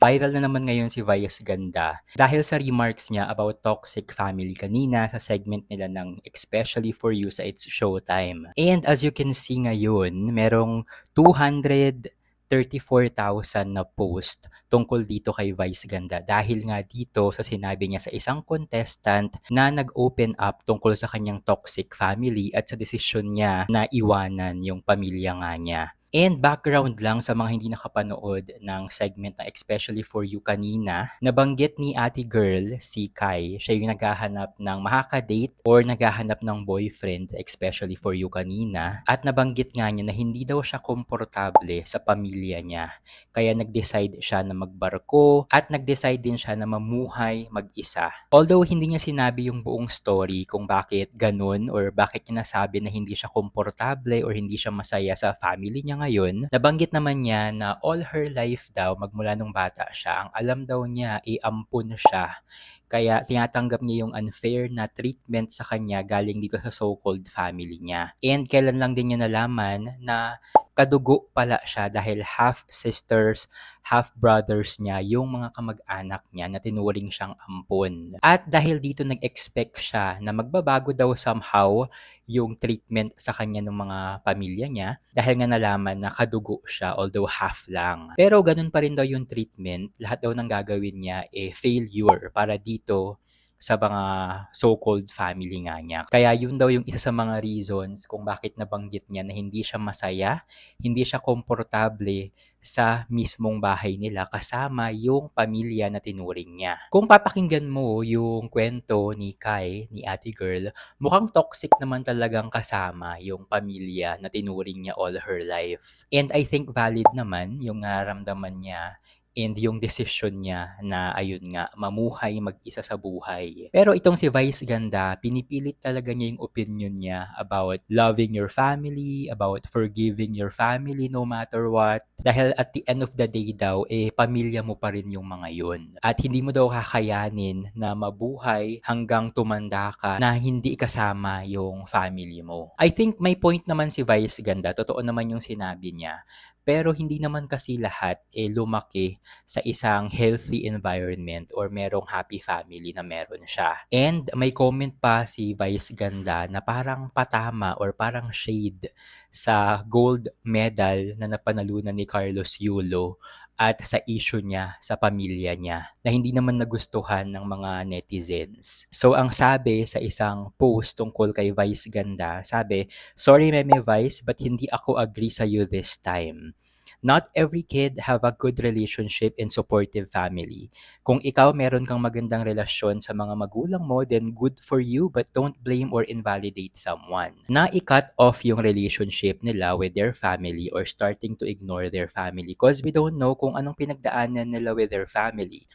Viral na naman ngayon si Vice Ganda dahil sa remarks niya about toxic family kanina sa segment nila ng Especially For You sa It's Showtime. And as you can see ngayon, merong 234,000 na post tungkol dito kay Vice Ganda dahil nga dito sa sinabi niya sa isang contestant na nag-open up tungkol sa kanyang toxic family at sa desisyon niya na iwanan yung pamilya nga niya. And background lang sa mga hindi nakapanood ng segment na especially for you kanina, nabanggit ni ate girl, si Kai, siya yung naghahanap ng makaka-date or naghahanap ng boyfriend, especially for you kanina. At nabanggit nga niya na hindi daw siya komportable sa pamilya niya. Kaya nag-decide siya na magbarko at nag-decide din siya na mamuhay mag-isa. Although hindi niya sinabi yung buong story kung bakit ganun or bakit niya nasabi na hindi siya komportable or hindi siya masaya sa family niya ngayon, nabanggit naman niya na all her life daw, magmula nung bata siya, ang alam daw niya, iampun siya. Kaya tinatanggap niya yung unfair na treatment sa kanya galing dito sa so-called family niya. And kailan lang din niya nalaman na kadugo pala siya dahil half sisters, half brothers niya yung mga kamag-anak niya na tinuring siyang ampon. At dahil dito nag-expect siya na magbabago daw somehow yung treatment sa kanya ng mga pamilya niya dahil nga nalaman na kadugo siya although half lang. Pero ganun pa rin daw yung treatment, lahat daw ng gagawin niya eh failure para dito sa mga so-called family nga niya. Kaya yun daw yung isa sa mga reasons kung bakit nabanggit niya na hindi siya masaya, hindi siya komportable sa mismong bahay nila kasama yung pamilya na tinuring niya. Kung papakinggan mo yung kwento ni Kai, ni Ate Girl, mukhang toxic naman talagang kasama yung pamilya na tinuring niya all her life. And I think valid naman yung naramdaman niya and yung decision niya na ayun nga, mamuhay mag-isa sa buhay. Pero itong si Vice Ganda, pinipilit talaga niya yung opinion niya about loving your family, about forgiving your family no matter what. Dahil at the end of the day daw, eh, pamilya mo pa rin yung mga yun. At hindi mo daw kakayanin na mabuhay hanggang tumanda ka na hindi kasama yung family mo. I think may point naman si Vice Ganda, totoo naman yung sinabi niya. Pero hindi naman kasi lahat eh lumaki sa isang healthy environment or merong happy family na meron siya. And may comment pa si Vice Ganda na parang patama or parang shade sa gold medal na napanalunan ni Carlos Yulo at sa issue niya sa pamilya niya na hindi naman nagustuhan ng mga netizens. So ang sabi sa isang post tungkol kay Vice Ganda, sabi, Sorry Meme Vice, but hindi ako agree sa you this time. Not every kid have a good relationship and supportive family. Kung ikaw meron kang magandang relasyon sa mga magulang mo, then good for you but don't blame or invalidate someone. Na i-cut off yung relationship nila with their family or starting to ignore their family because we don't know kung anong pinagdaanan nila with their family.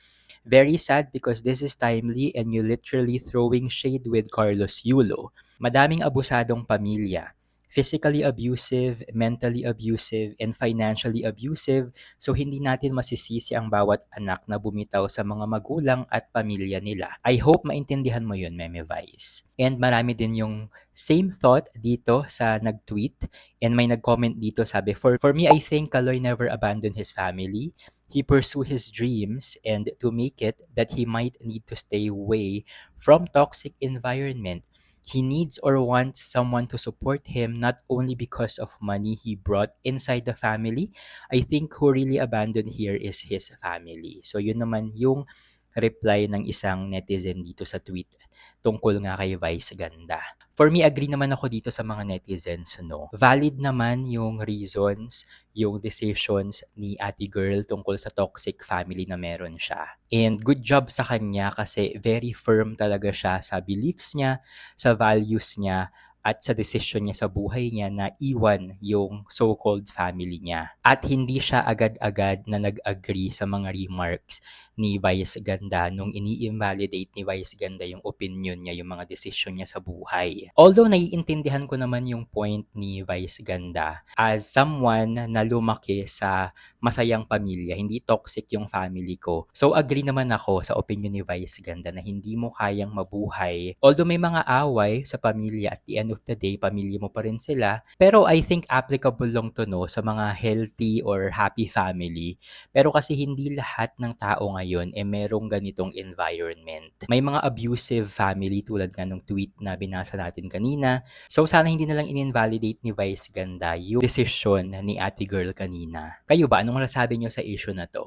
Very sad because this is timely and you literally throwing shade with Carlos Yulo. Madaming abusadong pamilya physically abusive, mentally abusive, and financially abusive. So hindi natin masisisi ang bawat anak na bumitaw sa mga magulang at pamilya nila. I hope maintindihan mo yun, Meme Vice. And marami din yung same thought dito sa nag-tweet and may nag-comment dito sabi, for, for me, I think Kaloy never abandoned his family. He pursued his dreams and to make it that he might need to stay away from toxic environment he needs or wants someone to support him not only because of money he brought inside the family. I think who really abandoned here is his family. So yun naman yung reply ng isang netizen dito sa tweet tungkol nga kay Vice Ganda. For me, agree naman ako dito sa mga netizens, no? Valid naman yung reasons, yung decisions ni ate girl tungkol sa toxic family na meron siya. And good job sa kanya kasi very firm talaga siya sa beliefs niya, sa values niya, at sa desisyon niya sa buhay niya na iwan yung so-called family niya. At hindi siya agad-agad na nag-agree sa mga remarks ni Vice Ganda nung ini-invalidate ni Vice Ganda yung opinion niya, yung mga desisyon niya sa buhay. Although naiintindihan ko naman yung point ni Vice Ganda as someone na lumaki sa masayang pamilya, hindi toxic yung family ko. So agree naman ako sa opinion ni Vice Ganda na hindi mo kayang mabuhay. Although may mga away sa pamilya at the end of the day, pamilya mo pa rin sila. Pero I think applicable lang to no sa mga healthy or happy family. Pero kasi hindi lahat ng tao ngayon eh merong ganitong environment. May mga abusive family tulad nga nung tweet na binasa natin kanina. So sana hindi na lang in-invalidate ni Vice Ganda yung decision ni ate girl kanina. Kayo ba? Anong masasabi nyo sa issue na to?